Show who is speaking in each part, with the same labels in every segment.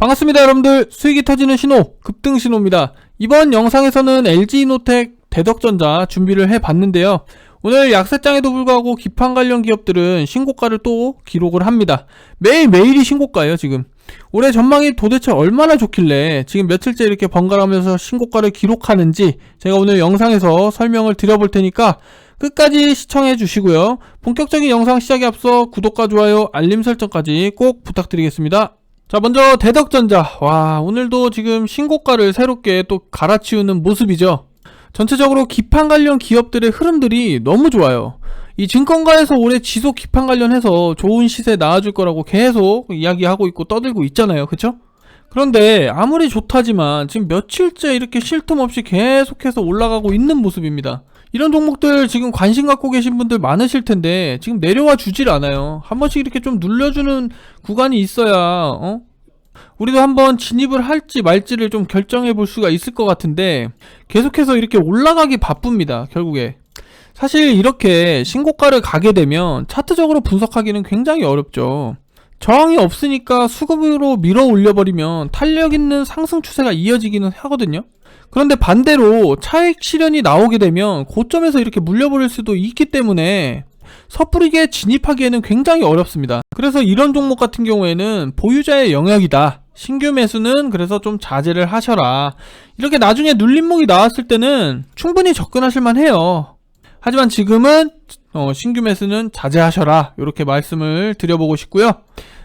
Speaker 1: 반갑습니다 여러분들. 수익이 터지는 신호 급등 신호입니다. 이번 영상에서는 LG이노텍 대덕전자 준비를 해봤는데요. 오늘 약세장에도 불구하고 기판 관련 기업들은 신고가를 또 기록을 합니다. 매일매일이 신고가예요 지금. 올해 전망이 도대체 얼마나 좋길래 지금 며칠째 이렇게 번갈아가면서 신고가를 기록하는지 제가 오늘 영상에서 설명을 드려볼 테니까 끝까지 시청해 주시고요. 본격적인 영상 시작에 앞서 구독과 좋아요 알림 설정까지 꼭 부탁드리겠습니다 자 먼저 대덕전자. 와 오늘도 지금 신고가를 새롭게 또 갈아치우는 모습이죠. 전체적으로 기판 관련 기업들의 흐름들이 너무 좋아요. 이 증권가에서 올해 지속 기판 관련해서 좋은 시세 나와줄 거라고 계속 이야기하고 있고 떠들고 있잖아요. 그쵸? 그런데 아무리 좋다지만 지금 며칠째 이렇게 쉴 틈 없이 계속해서 올라가고 있는 모습입니다 이런 종목들 지금 관심 갖고 계신 분들 많으실 텐데 지금 내려와 주질 않아요. 한 번씩 이렇게 좀 눌려주는 구간이 있어야 어? 우리도 한번 진입을 할지 말지를 좀 결정해 볼 수가 있을 것 같은데 계속해서 이렇게 올라가기 바쁩니다. 결국에 사실 이렇게 신고가를 가게 되면 차트적으로 분석하기는 굉장히 어렵죠. 저항이 없으니까 수급으로 밀어 올려버리면 탄력 있는 상승 추세가 이어지기는 하거든요. 그런데 반대로 차익 실현이 나오게 되면 고점에서 이렇게 물려버릴 수도 있기 때문에 섣부르게 진입하기에는 굉장히 어렵습니다. 그래서 이런 종목 같은 경우에는 보유자의 영역이다. 신규 매수는 그래서 좀 자제를 하셔라. 이렇게 나중에 눌림목이 나왔을 때는 충분히 접근하실 만 해요. 하지만 지금은 어, 신규 매수는 자제하셔라. 이렇게 말씀을 드려보고 싶고요.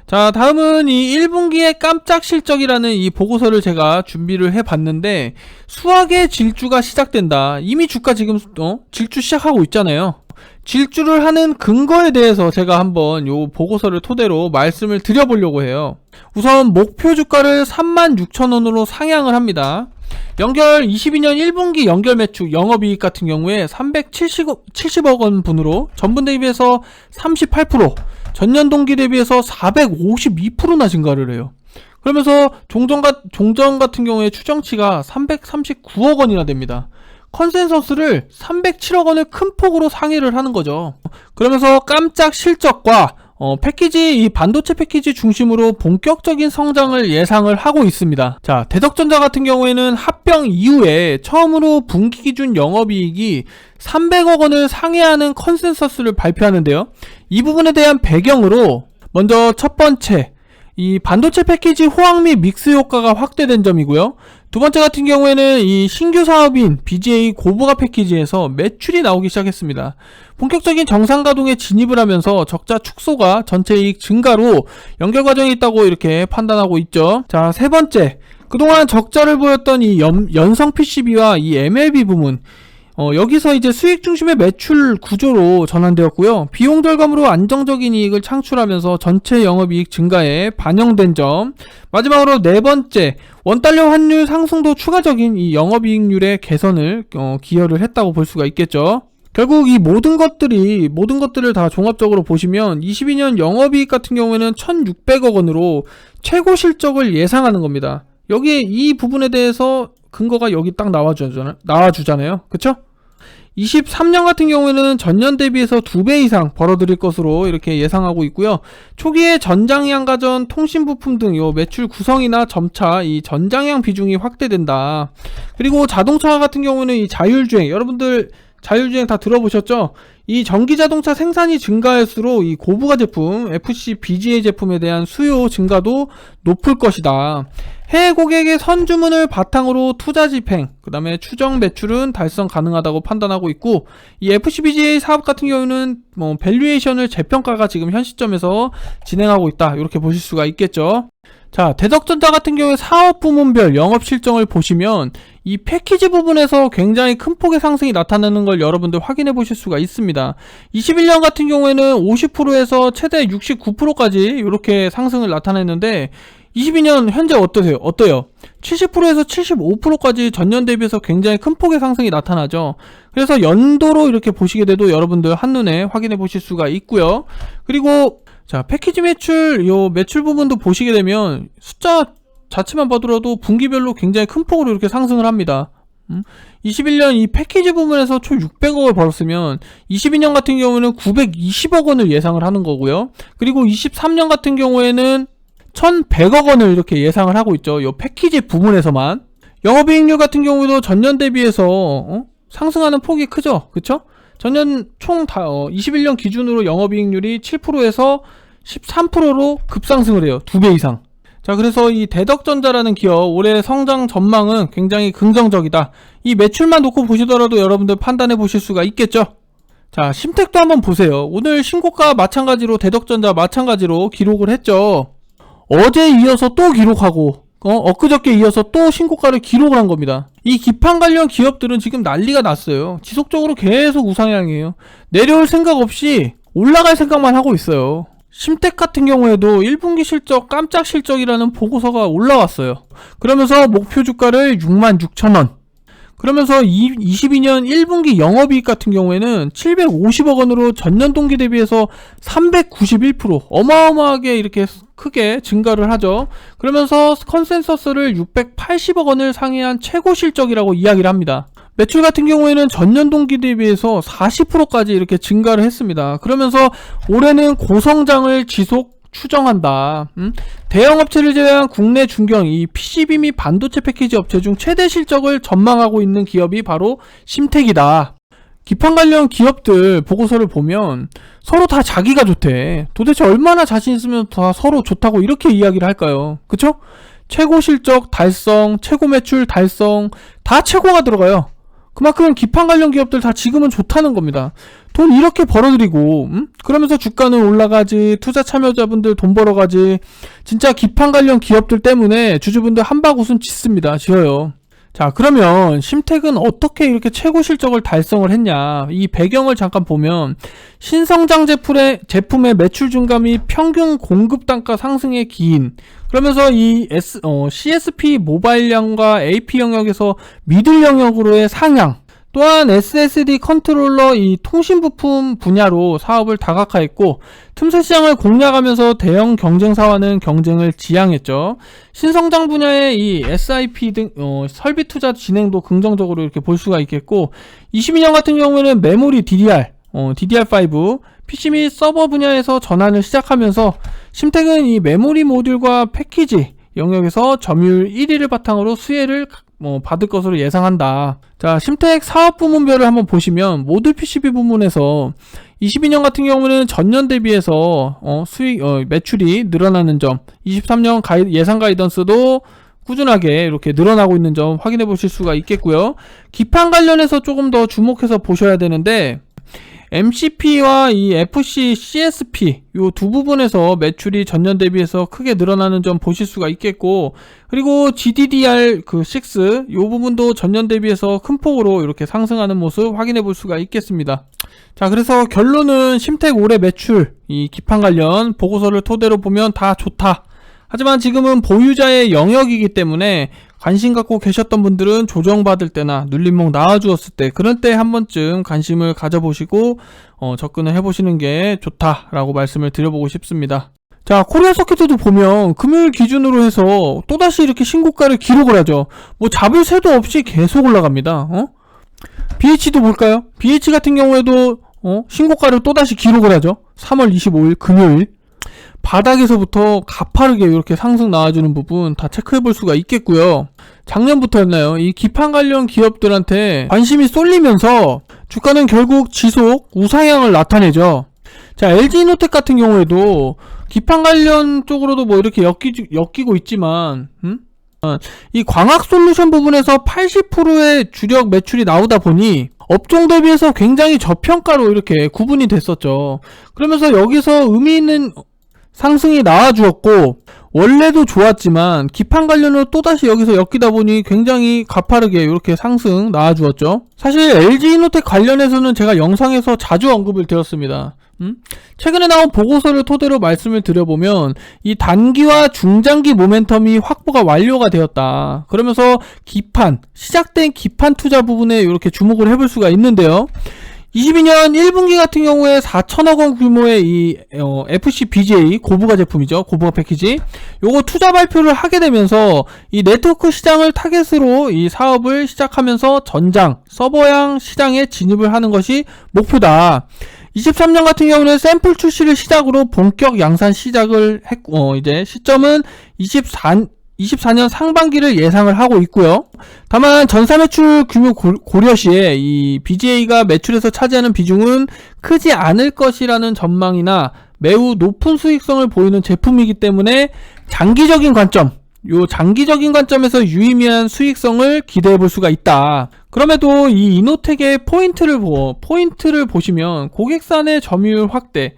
Speaker 1: 자, 다음은 이 1분기의 깜짝 실적이라는 이 보고서를 제가 준비를 해봤는데, 수학의 질주가 시작된다. 이미 주가 지금, 어? 질주 시작하고 있잖아요. 질주를 하는 근거에 대해서 제가 한번 요 보고서를 토대로 말씀을 드려보려고 해요. 우선 목표 주가를 36,000원으로 상향을 합니다. 연결 22년 1분기 연결 매출 영업이익 같은 경우에 370억 70억 원 분으로 전분 대비해서 38% 전년 동기 대비해서 452%나 증가를 해요. 그러면서 종전, 가, 종전 같은 경우에 추정치가 339억 원이나 됩니다. 컨센서스를 307억 원을 큰 폭으로 상회를 하는 거죠. 그러면서 깜짝 실적과 어, 패키지, 이 반도체 패키지 중심으로 본격적인 성장을 예상을 하고 있습니다. 자, 대덕전자 같은 경우에는 합병 이후에 처음으로 분기 기준 영업이익이 300억 원을 상회하는 컨센서스를 발표하는데요. 이 부분에 대한 배경으로 먼저 첫 번째, 이 반도체 패키지 호황 및 믹스 효과가 확대된 점이고요. 두 번째 같은 경우에는 이 신규 사업인 BGA 고부가 패키지에서 매출이 나오기 시작했습니다. 본격적인 정상 가동에 진입을 하면서 적자 축소가 전체 이익 증가로 연결 과정이 있다고 이렇게 판단하고 있죠. 자, 세 번째. 그동안 적자를 보였던 이 연, 연성 PCB와 이 MLB 부문 어, 여기서 이제 수익 중심의 매출 구조로 전환되었고요. 비용 절감으로 안정적인 이익을 창출하면서 전체 영업이익 증가에 반영된 점. 마지막으로 네 번째, 원달러 환율 상승도 추가적인 이 영업이익률의 개선을 어, 기여를 했다고 볼 수가 있겠죠. 결국 이 모든 것들이 모든 것들을 다 종합적으로 보시면 22년 영업이익 같은 경우에는 1,600억 원으로 최고 실적을 예상하는 겁니다. 여기에 이 부분에 대해서 근거가 여기 딱 나와주잖아요. 나와주잖아요. 그쵸? 23년 같은 경우에는 전년 대비해서 두 배 이상 벌어들일 것으로 이렇게 예상하고 있고요. 초기에 전장양 가전, 통신 부품 등 요 매출 구성이나 점차 이 전장양 비중이 확대된다. 그리고 자동차 같은 경우는 이 자율주행 여러분들 자율주행 다 들어보셨죠? 이 전기 자동차 생산이 증가할수록 이 고부가 제품, FC BGA 제품에 대한 수요 증가도 높을 것이다. 해외 고객의 선주문을 바탕으로 투자 집행, 그 다음에 추정 매출은 달성 가능하다고 판단하고 있고, 이 FCBGA 사업 같은 경우는 뭐 밸류에이션을 재평가가 지금 현 시점에서 진행하고 있다. 이렇게 보실 수가 있겠죠. 자, 대덕전자 같은 경우에 사업 부문별 영업 실정을 보시면 이 패키지 부분에서 굉장히 큰 폭의 상승이 나타나는 걸 여러분들 확인해 보실 수가 있습니다. 21년 같은 경우에는 50%에서 최대 69%까지 이렇게 상승을 나타냈는데 22년 현재 어떠세요? 어때요? 70%에서 75%까지 전년 대비해서 굉장히 큰 폭의 상승이 나타나죠. 그래서 연도로 이렇게 보시게 돼도 여러분들 한눈에 확인해 보실 수가 있고요. 그리고 자, 패키지 매출, 요 매출 부분도 보시게 되면 숫자 자체만 봐더라도 분기별로 굉장히 큰 폭으로 이렇게 상승을 합니다. 음? 21년 이 패키지 부분에서 총 600억을 벌었으면 22년 같은 경우는 920억 원을 예상을 하는 거고요. 그리고 23년 같은 경우에는 1100억 원을 이렇게 예상을 하고 있죠. 요 패키지 부분에서만. 영업이익률 같은 경우도 전년 대비해서 어? 상승하는 폭이 크죠. 그쵸? 전년 총 다, 어, 21년 기준으로 영업이익률이 7%에서 13%로 급상승을 해요. 두 배 이상. 자, 그래서 이 대덕전자라는 기업 올해 성장 전망은 굉장히 긍정적이다. 이 매출만 놓고 보시더라도 여러분들 판단해 보실 수가 있겠죠? 자, 심택도 한번 보세요. 오늘 신고가 마찬가지로 대덕전자 마찬가지로 기록을 했죠. 어제 이어서 또 기록하고 어, 엊그저께 이어서 또 신고가를 기록을 한 겁니다. 이 기판 관련 기업들은 지금 난리가 났어요. 지속적으로 계속 우상향이에요. 내려올 생각 없이 올라갈 생각만 하고 있어요. 심택 같은 경우에도 1분기 실적 깜짝 실적이라는 보고서가 올라왔어요. 그러면서 목표 주가를 6만 6천 원. 그러면서 22년 1분기 영업이익 같은 경우에는 750억 원으로 전년 동기 대비해서 391% 어마어마하게 이렇게 크게 증가를 하죠. 그러면서 컨센서스를 680억 원을 상회한 최고 실적이라고 이야기를 합니다. 매출 같은 경우에는 전년 동기 대비해서 40%까지 이렇게 증가를 했습니다. 그러면서 올해는 고성장을 지속 추정한다. 음? 대형 업체를 제외한 국내 중견 이 PCB 및 반도체 패키지 업체 중 최대 실적을 전망하고 있는 기업이 바로 심택이다. 기판 관련 기업들 보고서를 보면 서로 다 자기가 좋대. 도대체 얼마나 자신 있으면 다 서로 좋다고 이렇게 이야기를 할까요? 그쵸? 최고 실적 달성, 최고 매출 달성, 다 최고가 들어가요. 그만큼 기판 관련 기업들 다 지금은 좋다는 겁니다. 돈 이렇게 벌어들이고, 음? 그러면서 주가는 올라가지, 투자 참여자분들 돈 벌어가지, 진짜 기판 관련 기업들 때문에 주주분들 웃음 짓습니다. 지어요. 자, 그러면 심택은 어떻게 이렇게 최고 실적을 달성을 했냐? 이 배경을 잠깐 보면 신성장 제품의 제품의 매출 및 평균 공급 단가 상승의 기인. 그러면서 이 S, 어, CSP 모바일량과 AP 영역에서 미들 영역으로의 상향. 또한 SSD 컨트롤러 이 통신 부품 분야로 사업을 다각화했고 틈새 시장을 공략하면서 대형 경쟁사와는 경쟁을 지향했죠. 신성장 분야의 이 SIP 등 어, 설비 투자 진행도 긍정적으로 이렇게 볼 수가 있겠고 22년 같은 경우에는 메모리 DDR, 어, DDR5 PC 및 서버 분야에서 전환을 시작하면서 심택은 이 메모리 모듈과 패키지 영역에서 점유율 1위를 바탕으로 수혜를 뭐 받을 것으로 예상한다. 자, 심택 사업 부문별을 한번 보시면 모듈 PCB 부문에서 22년 같은 경우는 전년 대비해서 어, 수익 어, 매출이 늘어나는 점, 23년 가이, 예상 가이던스도 꾸준하게 이렇게 늘어나고 있는 점 확인해 보실 수가 있겠고요. 기판 관련해서 조금 더 주목해서 보셔야 되는데 MCP와 이 FC, CSP 요 두 부분에서 매출이 전년 대비해서 크게 늘어나는 점 보실 수가 있겠고 그리고 GDDR 그 6, 요 부분도 전년 대비해서 큰 폭으로 이렇게 상승하는 모습 확인해 볼 수가 있겠습니다. 자, 그래서 결론은 심택 올해 매출 이 기판 관련 보고서를 토대로 보면 다 좋다. 하지만 지금은 보유자의 영역이기 때문에 관심 갖고 계셨던 분들은 조정받을 때나 눌림목 나와주었을 때 그런 때한 번쯤 관심을 가져보시고 어, 접근을 해보시는 게 좋다라고 말씀을 드려보고 싶습니다. 자, 코리아 서킷도 보면 금요일 기준으로 해서 또다시 이렇게 신고가를 기록을 하죠. 뭐 잡을 새도 없이 계속 올라갑니다. 어? BH도 볼까요? BH 같은 경우에도 어? 신고가를 또다시 기록을 하죠. 3월 25일 금요일. 바닥에서부터 가파르게 이렇게 상승 나와주는 부분 다 체크해 볼 수가 있겠고요. 작년부터였나요? 이 기판 관련 기업들한테 관심이 쏠리면서 주가는 결국 지속 우상향을 나타내죠. 자, LG이노텍 같은 경우에도 기판 관련 쪽으로도 뭐 이렇게 엮이, 엮이고 있지만, 음? 이 광학 솔루션 부분에서 80%의 주력 매출이 나오다 보니 업종 대비해서 굉장히 저평가로 이렇게 구분이 됐었죠. 그러면서 여기서 의미 있는 상승이 나와주었고 원래도 좋았지만 기판 관련으로 또다시 여기서 엮이다 보니 굉장히 가파르게 이렇게 상승 나와주었죠. 사실 LG이노텍 관련해서는 제가 영상에서 자주 언급을 드렸습니다. 음? 최근에 나온 보고서를 토대로 말씀을 드려보면 이 단기와 중장기 모멘텀이 확보가 완료가 되었다. 그러면서 기판, 시작된 기판 투자 부분에 이렇게 주목을 해볼 수가 있는데요. 22년 1분기 같은 경우에 4천억 원 규모의 이 어, FC BGA 고부가 제품이죠. 고부가 패키지. 요거 투자 발표를 하게 되면서 이 네트워크 시장을 타겟으로 이 사업을 시작하면서 전장, 서버양 시장에 진입을 하는 것이 목표다. 23년 같은 경우는 샘플 출시를 시작으로 본격 양산 시작을 했고 어, 이제 시점은 24 24년 상반기를 예상을 하고 있고요. 다만 전사 매출 규모 고- 고려 시에 이 BGA가 매출에서 차지하는 비중은 크지 않을 것이라는 전망이나 매우 높은 수익성을 보이는 제품이기 때문에 장기적인 관점, 요 장기적인 관점에서 유의미한 수익성을 기대해 볼 수가 있다. 그럼에도 이 이노텍의 포인트를 보, 포인트를 보시면 고객산의 점유율 확대,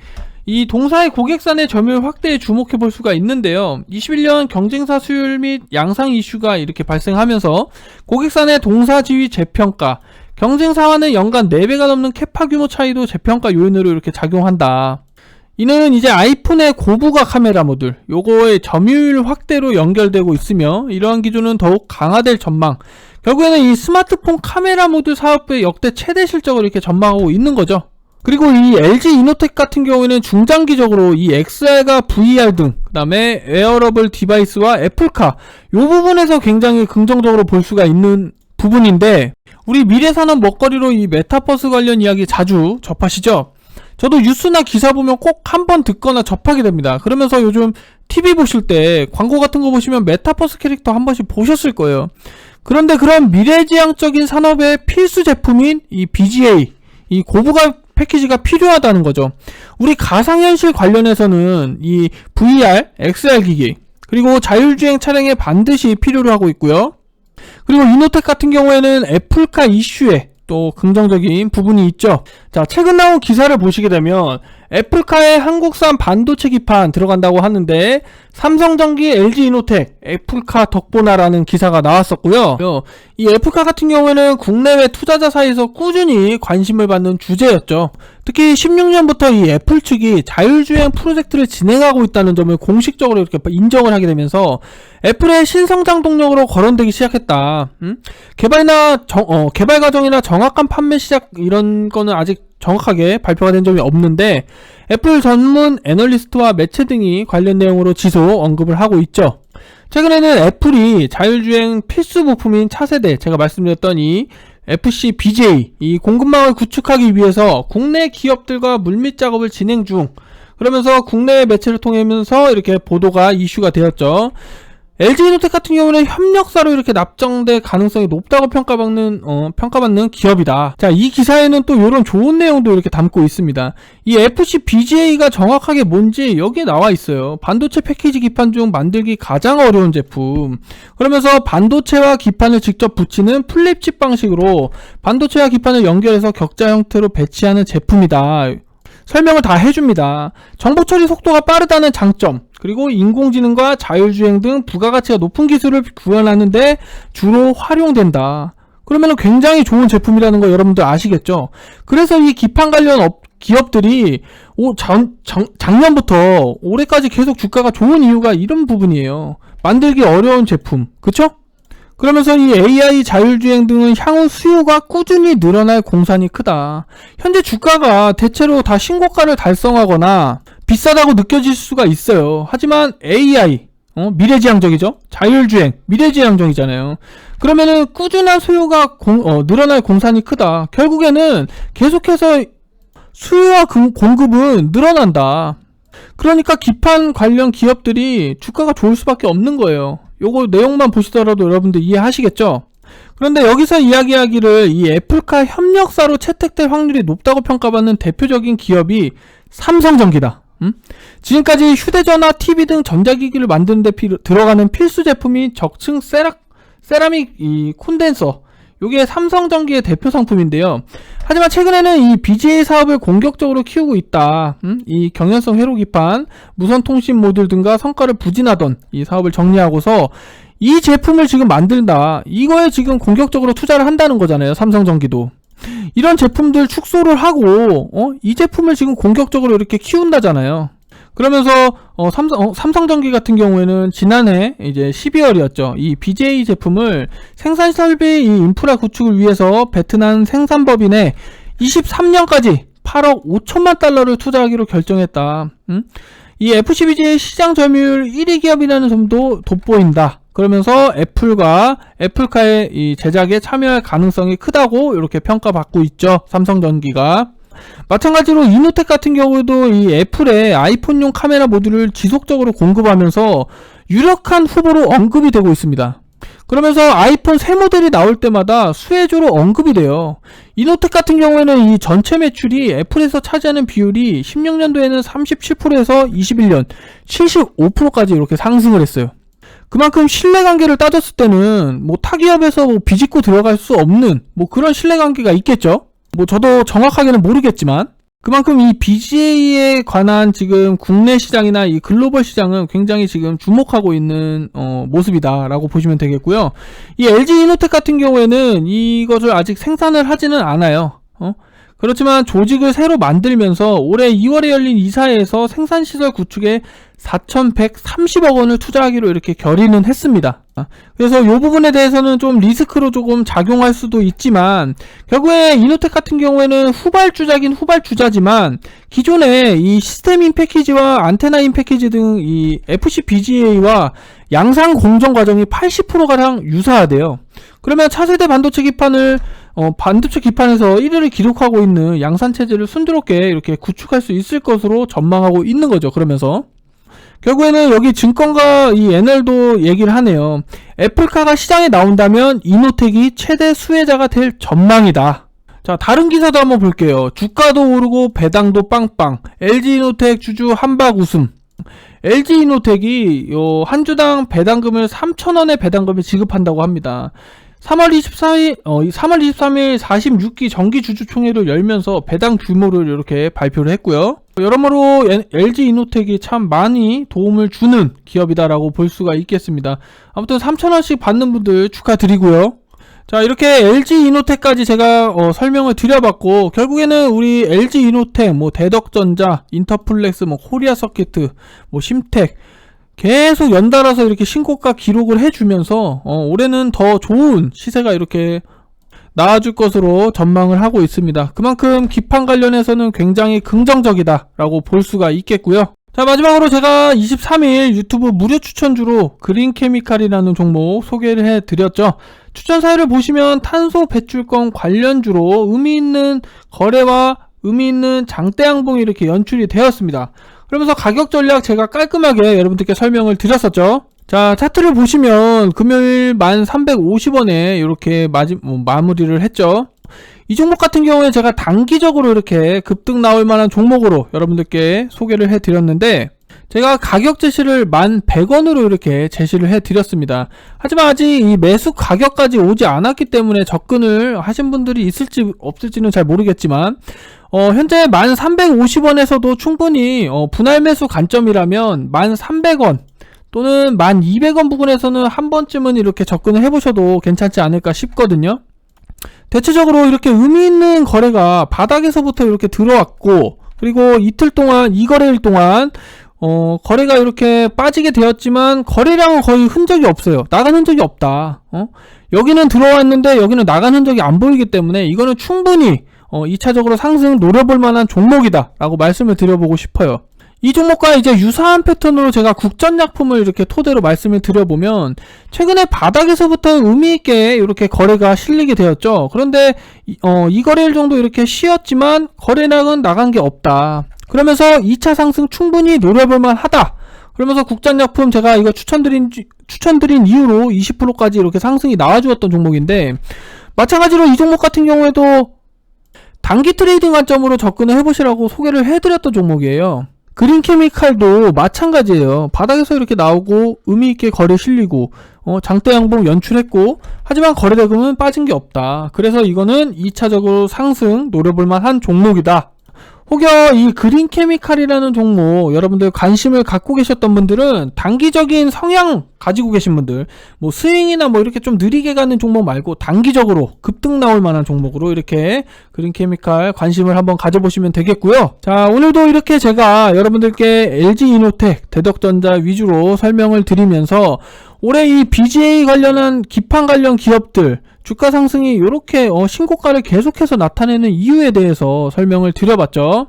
Speaker 1: 이 동사의 고객산의 점유율 확대에 주목해 볼 수가 있는데요. 21년 경쟁사 수율 및 양상 이슈가 이렇게 발생하면서 고객산의 동사 지위 재평가, 경쟁사와는 연간 4배가 넘는 캐파 규모 차이도 재평가 요인으로 이렇게 작용한다. 이는 이제 아이폰의 고부가 카메라 모듈, 요거의 점유율 확대로 연결되고 있으며 이러한 기조는 더욱 강화될 전망. 결국에는 이 스마트폰 카메라 모듈 사업의 역대 최대 실적을 이렇게 전망하고 있는 거죠. 그리고 이 LG 이노텍 같은 경우에는 중장기적으로 이 XR과 VR 등, 그 다음에 웨어러블 디바이스와 애플카, 요 부분에서 굉장히 긍정적으로 볼 수가 있는 부분인데, 우리 미래 산업 먹거리로 이 메타버스 관련 이야기 자주 접하시죠? 저도 뉴스나 기사 보면 꼭 한 번 듣거나 접하게 됩니다. 그러면서 요즘 TV 보실 때 광고 같은 거 보시면 메타버스 캐릭터 한 번씩 보셨을 거예요. 그런데 그런 미래지향적인 산업의 필수 제품인 이 BGA, 이 고부가 패키지가 필요하다는 거죠. 우리 가상현실 관련해서는 이 VR, XR 기기, 그리고 자율주행 차량에 반드시 필요로 하고 있고요. 그리고 이노텍 같은 경우에는 애플카 이슈에 또 긍정적인 부분이 있죠. 자, 최근 나온 기사를 보시게 되면 애플카에 한국산 반도체 기판 들어간다고 하는데 삼성전기, LG 이노텍, 애플카 덕보나라는 기사가 나왔었고요. 이 애플카 같은 경우에는 국내외 투자자 사이에서 꾸준히 관심을 받는 주제였죠. 특히 16년부터 이 애플 측이 자율주행 프로젝트를 진행하고 있다는 점을 공식적으로 이렇게 인정을 하게 되면서 애플의 신성장 동력으로 거론되기 시작했다. 음? 개발이나 정- 어, 개발 과정이나 정확한 판매 시작 이런 거는 아직 정확하게 발표가 된 점이 없는데 애플 전문 애널리스트와 매체 등이 관련 내용으로 지속 언급을 하고 있죠. 최근에는 애플이 자율주행 필수 부품인 차세대 제가 말씀드렸던 이 FC BJ 이 공급망을 구축하기 위해서 국내 기업들과 물밑 작업을 진행 중 그러면서 국내 매체를 통하면서 이렇게 보도가 이슈가 되었죠. LG이노텍 같은 경우는 협력사로 이렇게 납정될 가능성이 높다고 평가받는 어, 평가받는 기업이다. 자, 이 기사에는 또 이런 좋은 내용도 이렇게 담고 있습니다. 이 FC BGA가 정확하게 뭔지 여기에 나와 있어요. 반도체 패키지 기판 중 만들기 가장 어려운 제품. 그러면서 반도체와 기판을 직접 붙이는 플립칩 방식으로 반도체와 기판을 연결해서 격자 형태로 배치하는 제품이다. 설명을 다 해줍니다. 정보 처리 속도가 빠르다는 장점, 그리고 인공지능과 자율주행 등 부가가치가 높은 기술을 구현하는데 주로 활용된다. 그러면 굉장히 좋은 제품이라는 거 여러분들 아시겠죠? 그래서 이 기판 관련 업, 기업들이 오, 전, 정- 작년부터 올해까지 계속 주가가 좋은 이유가 이런 부분이에요. 만들기 어려운 제품. 그쵸? 그러면서 이 AI 자율주행 등은 향후 수요가 꾸준히 늘어날 공산이 크다. 현재 주가가 대체로 다 신고가를 달성하거나 비싸다고 느껴질 수가 있어요. 하지만 AI, 어, 미래지향적이죠? 자율주행, 미래지향적이잖아요. 그러면은 꾸준한 수요가 공- 어, 늘어날 공산이 크다. 결국에는 계속해서 수요와 금- 공급은 늘어난다. 그러니까 기판 관련 기업들이 주가가 좋을 수밖에 없는 거예요. 요거 내용만 보시더라도 여러분들 이해하시겠죠? 그런데 여기서 이야기하기를 이 애플카 협력사로 채택될 확률이 높다고 평가받는 대표적인 기업이 삼성전기다. 음? 지금까지 휴대전화, TV 등 전자기기를 만드는 데 필요- 들어가는 필수 제품이 적층 세라, 세라믹 이 콘덴서 요게 삼성전기의 대표 상품인데요. 하지만 최근에는 이 BGA 사업을 공격적으로 키우고 있다. 음? 이 경연성 회로 기판, 무선 통신 모듈 등과 성과를 부진하던 이 사업을 정리하고서 이 제품을 지금 만든다. 이거에 지금 공격적으로 투자를 한다는 거잖아요. 삼성전기도. 이런 제품들 축소를 하고 어? 이 제품을 지금 공격적으로 이렇게 키운다잖아요. 그러면서 어, 삼성 어, 삼성전기 같은 경우에는 지난해 이제 12월이었죠. 이 BJ 제품을 생산 설비 이 인프라 구축을 위해서 베트남 생산법인에 23년까지 8억 5천만 달러를 투자하기로 결정했다. 음? 이 FCBJ 시장 점유율 1위 기업이라는 점도 돋보인다. 그러면서 애플과 애플카의 이 제작에 참여할 가능성이 크다고 이렇게 평가받고 있죠. 삼성전기가. 마찬가지로 이노텍 같은 경우에도 이 애플의 아이폰용 카메라 모듈을 지속적으로 공급하면서 유력한 후보로 언급이 되고 있습니다. 그러면서 아이폰 새 모델이 나올 때마다 수혜주로 언급이 돼요. 이노텍 같은 경우에는 이 전체 매출이 애플에서 차지하는 비율이 16년도에는 37%에서 21년 75%까지 이렇게 상승을 했어요. 그만큼 신뢰관계를 따졌을 때는 뭐 타기업에서 뭐 비집고 들어갈 수 없는 뭐 그런 신뢰관계가 있겠죠. 뭐 저도 정확하게는 모르겠지만 그만큼 이 BGA에 관한 지금 국내 시장이나 이 글로벌 시장은 굉장히 지금 주목하고 있는 어, 모습이다라고 보시면 되겠고요. 이 LG 이노텍 같은 경우에는 이것을 아직 생산을 하지는 않아요. 어? 그렇지만 조직을 새로 만들면서 올해 2월에 열린 이사회에서 생산시설 구축에 4,130억 원을 투자하기로 이렇게 결의는 했습니다. 그래서 이 부분에 대해서는 좀 리스크로 조금 작용할 수도 있지만 결국에 이노텍 같은 경우에는 후발주자긴 후발주자지만 기존에 이 시스템인 패키지와 안테나인 패키지 등 이 FC BGA와 양상 공정 과정이 80%가량 유사하대요. 그러면 차세대 반도체 기판을 어, 반도체 기판에서 1위를 기록하고 있는 양산 체제를 순조롭게 이렇게 구축할 수 있을 것으로 전망하고 있는 거죠. 그러면서 결국에는 여기 증권가 이 NL도 얘기를 하네요. 애플카가 시장에 나온다면 이노텍이 최대 수혜자가 될 전망이다. 자, 다른 기사도 한번 볼게요. 주가도 오르고 배당도 빵빵. LG이노텍 주주 한박 웃음. LG이노텍이 요한 주당 배당금을 3,000원의 배당금을 지급한다고 합니다. 3월 24일, 어, 3월 23일 46기 정기 주주총회를 열면서 배당 규모를 이렇게 발표를 했고요. 여러모로 LG 이노텍이 참 많이 도움을 주는 기업이다라고 볼 수가 있겠습니다. 아무튼 3,000원씩 받는 분들 축하드리고요. 자 이렇게 LG 이노텍까지 제가 어, 설명을 드려봤고 결국에는 우리 LG 이노텍 뭐 대덕전자 인터플렉스 뭐 코리아 서키트 뭐 심텍 계속 연달아서 이렇게 신고가 기록을 해주면서 어, 올해는 더 좋은 시세가 이렇게 나아줄 것으로 전망을 하고 있습니다. 그만큼 기판 관련해서는 굉장히 긍정적이다라고 볼 수가 있겠고요. 자 마지막으로 제가 23일 유튜브 무료 추천주로 그린케미칼이라는 종목 소개를 해드렸죠. 추천 사유를 보시면 탄소 배출권 관련주로 의미 있는 거래와 의미 있는 장대 양봉이 이렇게 연출이 되었습니다. 그러면서 가격 전략 제가 깔끔하게 여러분들께 설명을 드렸었죠. 자, 차트를 보시면 금요일 1350원에 이렇게 마지, 뭐, 마무리를 했죠. 이 종목 같은 경우에 제가 단기적으로 이렇게 급등 나올 만한 종목으로 여러분들께 소개를 해 드렸는데 제가 가격 제시를 1100원으로 이렇게 제시를 해 드렸습니다. 하지만 아직 이 매수 가격까지 오지 않았기 때문에 접근을 하신 분들이 있을지 없을지는 잘 모르겠지만 어, 현재 1350원에서도 충분히 어, 분할 매수 관점이라면 1300원 또는 1200원 부분에서는 한 번쯤은 이렇게 접근을 해보셔도 괜찮지 않을까 싶거든요. 대체적으로 이렇게 의미 있는 거래가 바닥에서부터 이렇게 들어왔고 그리고 이틀 동안 이 거래일 동안 어, 거래가 이렇게 빠지게 되었지만 거래량은 거의 흔적이 없어요. 나간 흔적이 없다. 어? 여기는 들어왔는데 여기는 나간 흔적이 안 보이기 때문에 이거는 충분히 어, 2차적으로 상승 노려볼 만한 종목이다 라고 말씀을 드려보고 싶어요. 이 종목과 이제 유사한 패턴으로 제가 국전약품을 이렇게 토대로 말씀을 드려보면 최근에 바닥에서부터 의미있게 이렇게 거래가 실리게 되었죠. 그런데 이, 어, 이 거래일 정도 이렇게 쉬었지만 거래량은 나간 게 없다. 그러면서 2차 상승 충분히 노려볼 만 하다. 그러면서 국전약품 제가 이거 추천드린 추천드린 이후로 20%까지 이렇게 상승이 나와주었던 종목인데 마찬가지로 이 종목 같은 경우에도 단기 트레이딩 관점으로 접근을 해보시라고 소개를 해드렸던 종목이에요. 그린 케미칼도 마찬가지예요. 바닥에서 이렇게 나오고 의미 있게 거래 실리고 어, 장대 양봉 연출했고 하지만 거래 대금은 빠진 게 없다. 그래서 이거는 2차적으로 상승 노려볼 만한 종목이다. 혹여 이 그린 케미칼이라는 종목 여러분들 관심을 갖고 계셨던 분들은 단기적인 성향 가지고 계신 분들 뭐 스윙이나 뭐 이렇게 좀 느리게 가는 종목 말고 단기적으로 급등 나올 만한 종목으로 이렇게 그린 케미칼 관심을 한번 가져보시면 되겠고요. 자 오늘도 이렇게 제가 여러분들께 LG 이노텍 대덕전자 위주로 설명을 드리면서 올해 이 BGA 관련한 기판 관련 기업들 주가 상승이 이렇게 어, 신고가를 계속해서 나타내는 이유에 대해서 설명을 드려봤죠.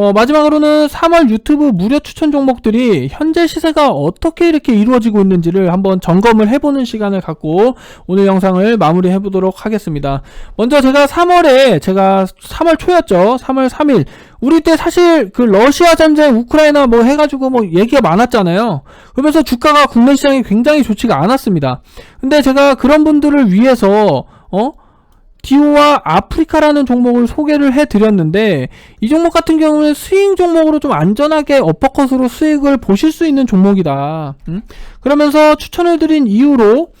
Speaker 1: 어, 마지막으로는 3월 유튜브 무료 추천 종목들이 현재 시세가 어떻게 이렇게 이루어지고 있는지를 한번 점검을 해보는 시간을 갖고 오늘 영상을 마무리 해 보도록 하겠습니다. 먼저 제가 3월에 제가 3월 초였죠. 3월 3일 우리 때 사실 그 러시아 전쟁 우크라이나 뭐 해가지고 뭐 얘기가 많았잖아요. 그러면서 주가가 국내 시장이 굉장히 좋지가 않았습니다. 근데 제가 그런 분들을 위해서 어 디오와 아프리카라는 종목을 소개를 해드렸는데 이 종목 같은 경우는 스윙 종목으로 좀 안전하게 어퍼컷으로 수익을 보실 수 있는 종목이다. 음? 그러면서 추천해드린 이유로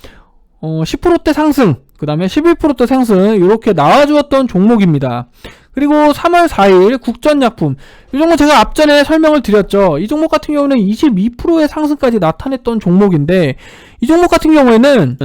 Speaker 1: 어, 10%대 상승, 그 다음에 11%대 상승 이렇게 나와주었던 종목입니다. 그리고 3월 4일 국전약품 이 종목 제가 앞전에 설명을 드렸죠. 이 종목 같은 경우는 22%의 상승까지 나타냈던 종목인데 이 종목 같은 경우에는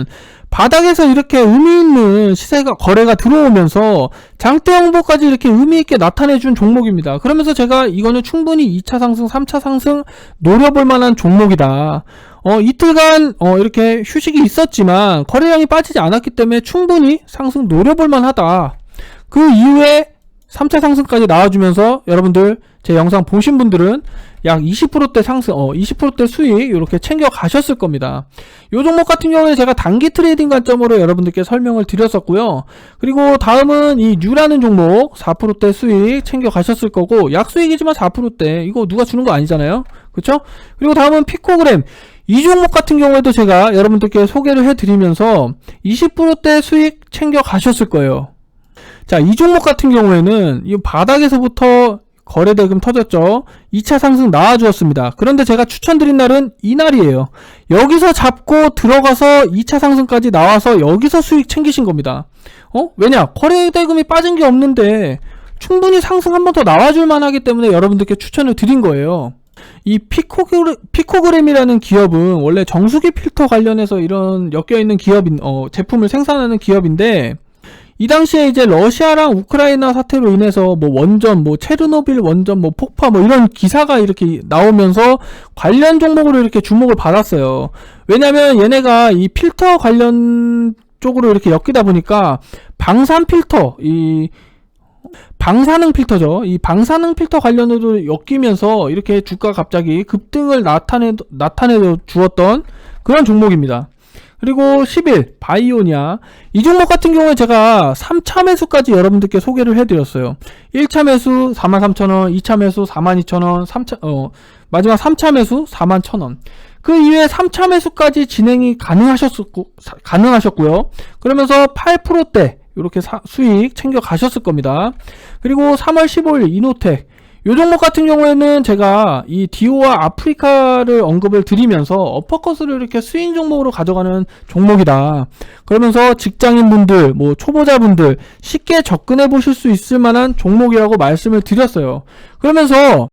Speaker 1: 바닥에서 이렇게 의미 있는 시세가 거래가 들어오면서 장대 형보까지 이렇게 의미 있게 나타내 준 종목입니다. 그러면서 제가 이거는 충분히 2차 상승, 3차 상승 노려볼 만한 종목이다. 어, 이틀간 어, 이렇게 휴식이 있었지만 거래량이 빠지지 않았기 때문에 충분히 상승 노려볼 만하다. 그 이후에 3차 상승까지 나와주면서 여러분들 제 영상 보신 분들은 약 20%대 상승, 어, 20%대 수익 이렇게 챙겨 가셨을 겁니다. 요 종목 같은 경우에 제가 단기 트레이딩 관점으로 여러분들께 설명을 드렸었고요. 그리고 다음은 이 뉴라는 종목 4%대 수익 챙겨 가셨을 거고 약 수익이지만 4%대 이거 누가 주는 거 아니잖아요. 그쵸? 그리고 다음은 피코그램 이 종목 같은 경우에도 제가 여러분들께 소개를 해드리면서 20%대 수익 챙겨 가셨을 거예요. 자, 이 종목 같은 경우에는 이 바닥에서부터 거래대금 터졌죠. 2차 상승 나와주었습니다. 그런데 제가 추천드린 날은 이날이에요. 여기서 잡고 들어가서 2차 상승까지 나와서 여기서 수익 챙기신 겁니다. 어? 왜냐? 거래대금이 빠진 게 없는데 충분히 상승 한 번 더 나와줄 만하기 때문에 여러분들께 추천을 드린 거예요. 이 피코그램, 피코그램이라는 기업은 원래 정수기 필터 관련해서 이런 엮여있는 기업인, 어, 제품을 생산하는 기업인데, 이 당시에 이제 러시아랑 우크라이나 사태로 인해서 뭐 원전, 뭐 체르노빌 원전, 뭐 폭파, 뭐 이런 기사가 이렇게 나오면서 관련 종목으로 이렇게 주목을 받았어요. 왜냐면 얘네가 이 필터 관련 쪽으로 이렇게 엮이다 보니까 방산 필터, 이 방사능 필터죠. 이 방사능 필터 관련으로 엮이면서 이렇게 주가 갑자기 급등을 나타내 나타내 주었던 그런 종목입니다. 그리고 10일 바이오니아 이 종목 같은 경우에 제가 3차 매수까지 여러분들께 소개를 해드렸어요. 1차 매수 43,000원, 2차 매수 42,000원, 3차 어 마지막 3차 매수 41,000원. 그 이후에 3차 매수까지 진행이 가능하셨고 가능하셨고요. 그러면서 8%대 이렇게 사, 수익 챙겨 가셨을 겁니다. 그리고 3월 15일 이노텍 요 종목 같은 경우에는 제가 이 디오와 아프리카를 언급을 드리면서 어퍼컷을 이렇게 스윙 종목으로 가져가는 종목이다. 그러면서 직장인분들, 뭐 초보자분들 쉽게 접근해 보실 수 있을 만한 종목이라고 말씀을 드렸어요. 그러면서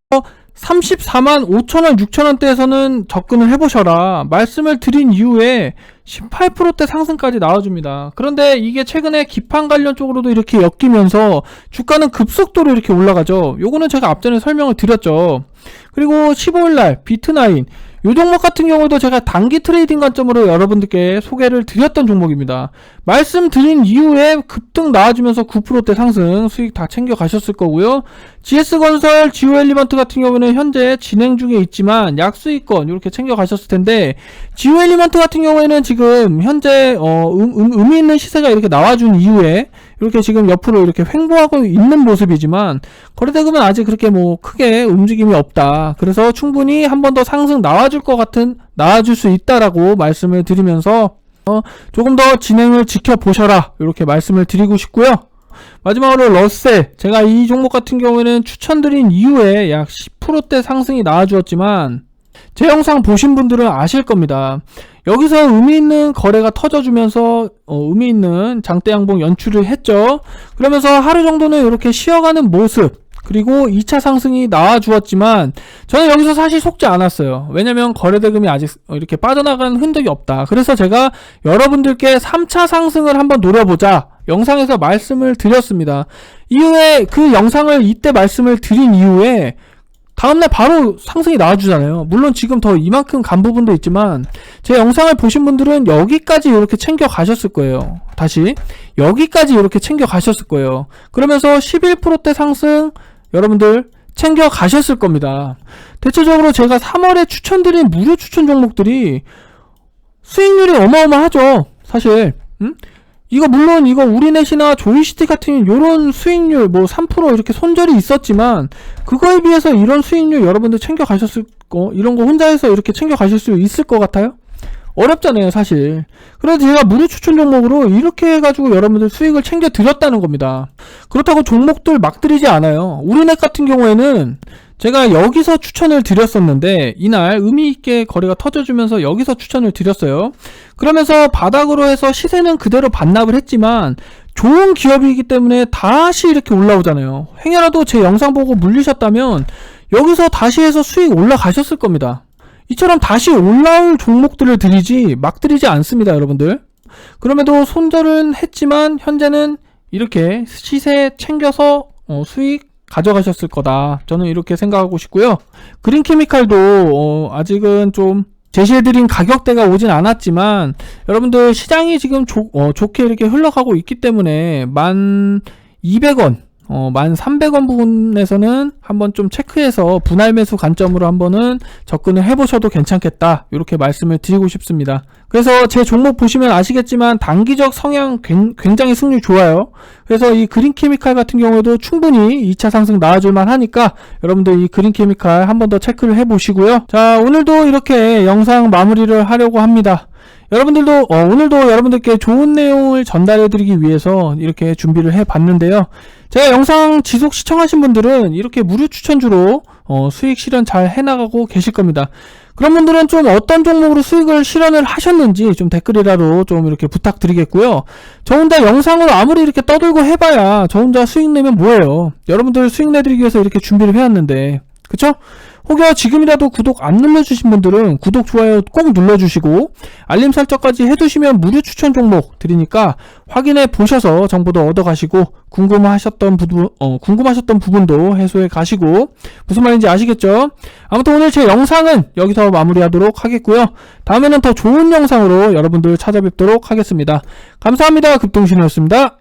Speaker 1: 34만 5천원, 6천원대에서는 접근을 해보셔라. 말씀을 드린 이후에 18%대 상승까지 나와줍니다. 그런데 이게 최근에 기판 관련 쪽으로도 이렇게 엮이면서 주가는 급속도로 이렇게 올라가죠. 요거는 제가 앞전에 설명을 드렸죠. 그리고 15일날 비트나인 요 종목 같은 경우도 제가 단기 트레이딩 관점으로 여러분들께 소개를 드렸던 종목입니다. 말씀드린 이후에 급등 나와주면서 9%대 상승 수익 다 챙겨 가셨을 거고요. GS건설, 지오엘리먼트 같은 경우는 현재 진행 중에 있지만 약수익권 이렇게 챙겨 가셨을 텐데 지오엘리먼트 같은 경우에는 지금 현재 어, 음, 음, 의미 있는 시세가 이렇게 나와준 이후에 이렇게 지금 옆으로 이렇게 횡보하고 있는 모습이지만 거래대금은 아직 그렇게 뭐 크게 움직임이 없다. 그래서 충분히 한 번 더 상승 나와줄 것 같은 나와줄 수 있다라고 말씀을 드리면서 어, 조금 더 진행을 지켜보셔라 이렇게 말씀을 드리고 싶고요. 마지막으로 러셀 제가 이 종목 같은 경우에는 추천드린 이후에 약 10%대 상승이 나와주었지만 제 영상 보신 분들은 아실 겁니다. 여기서 의미 있는 거래가 터져주면서 어, 의미 있는 장대 양봉 연출을 했죠. 그러면서 하루 정도는 이렇게 쉬어가는 모습 그리고 2차 상승이 나와 주었지만 저는 여기서 사실 속지 않았어요. 왜냐면 거래대금이 아직 이렇게 빠져나간 흔적이 없다. 그래서 제가 여러분들께 3차 상승을 한번 노려보자. 영상에서 말씀을 드렸습니다. 이후에 그 영상을 이때 말씀을 드린 이후에 다음날 바로 상승이 나와주잖아요. 물론 지금 더 이만큼 간 부분도 있지만 제 영상을 보신 분들은 여기까지 이렇게 챙겨 가셨을 거예요. 다시 여기까지 이렇게 챙겨 가셨을 거예요. 그러면서 11%대 상승 여러분들 챙겨 가셨을 겁니다. 대체적으로 제가 3월에 추천드린 무료 추천 종목들이 수익률이 어마어마하죠. 사실. 음? 이거 물론 이거 우리넷이나 조이시티 같은 요런 수익률 뭐 3% 이렇게 손절이 있었지만 그거에 비해서 이런 수익률 여러분들 챙겨 가셨을 거 이런 거 혼자 해서 이렇게 챙겨 가실 수 있을 것 같아요? 어렵잖아요 사실. 그래서 제가 무료 추천 종목으로 이렇게 해가지고 여러분들 수익을 챙겨 드렸다는 겁니다. 그렇다고 종목들 막 드리지 않아요. 우리넷 같은 경우에는 제가 여기서 추천을 드렸었는데 이날 의미 있게 거래가 터져주면서 여기서 추천을 드렸어요. 그러면서 바닥으로 해서 시세는 그대로 반납을 했지만 좋은 기업이기 때문에 다시 이렇게 올라오잖아요. 행여라도 제 영상 보고 물리셨다면 여기서 다시 해서 수익 올라가셨을 겁니다. 이처럼 다시 올라올 종목들을 드리지 막 드리지 않습니다, 여러분들. 그럼에도 손절은 했지만 현재는 이렇게 시세 챙겨서 어, 수익 가져가셨을 거다. 저는 이렇게 생각하고 싶고요. 그린 케미칼도 어, 아직은 좀 제시해드린 가격대가 오진 않았지만 여러분들 시장이 지금 조- 어, 좋게 이렇게 흘러가고 있기 때문에 만 200원 어, 만 300원 부분에서는 한번 좀 체크해서 분할 매수 관점으로 한번은 접근을 해보셔도 괜찮겠다. 이렇게 말씀을 드리고 싶습니다. 그래서 제 종목 보시면 아시겠지만 단기적 성향 굉- 굉장히 승률 좋아요. 그래서 이 그린 케미칼 같은 경우에도 충분히 2차 상승 나와줄만 하니까 여러분들 이 그린 케미칼 한 번 더 체크를 해보시고요. 자, 오늘도 이렇게 영상 마무리를 하려고 합니다. 여러분들도 어, 오늘도 여러분들께 좋은 내용을 전달해드리기 위해서 이렇게 준비를 해봤는데요. 제가 영상 지속 시청하신 분들은 이렇게 무료 추천주로 어, 수익 실현 잘 해나가고 계실 겁니다. 그런 분들은 좀 어떤 종목으로 수익을 실현을 하셨는지 좀 댓글이라도 좀 이렇게 부탁드리겠고요. 저 혼자 영상을 아무리 이렇게 떠들고 해봐야 저 혼자 수익 내면 뭐예요. 여러분들 수익 내드리기 위해서 이렇게 준비를 해왔는데 그쵸? 혹여 지금이라도 구독 안 눌러주신 분들은 구독, 좋아요 꼭 눌러주시고 알림 설정까지 해두시면 무료 추천 종목 드리니까 확인해 보셔서 정보도 얻어가시고 궁금하셨던 부분, 어, 궁금하셨던 부분도 해소해 가시고 무슨 말인지 아시겠죠? 아무튼 오늘 제 영상은 여기서 마무리하도록 하겠고요. 다음에는 더 좋은 영상으로 여러분들 찾아뵙도록 하겠습니다. 감사합니다. 급동신이었습니다.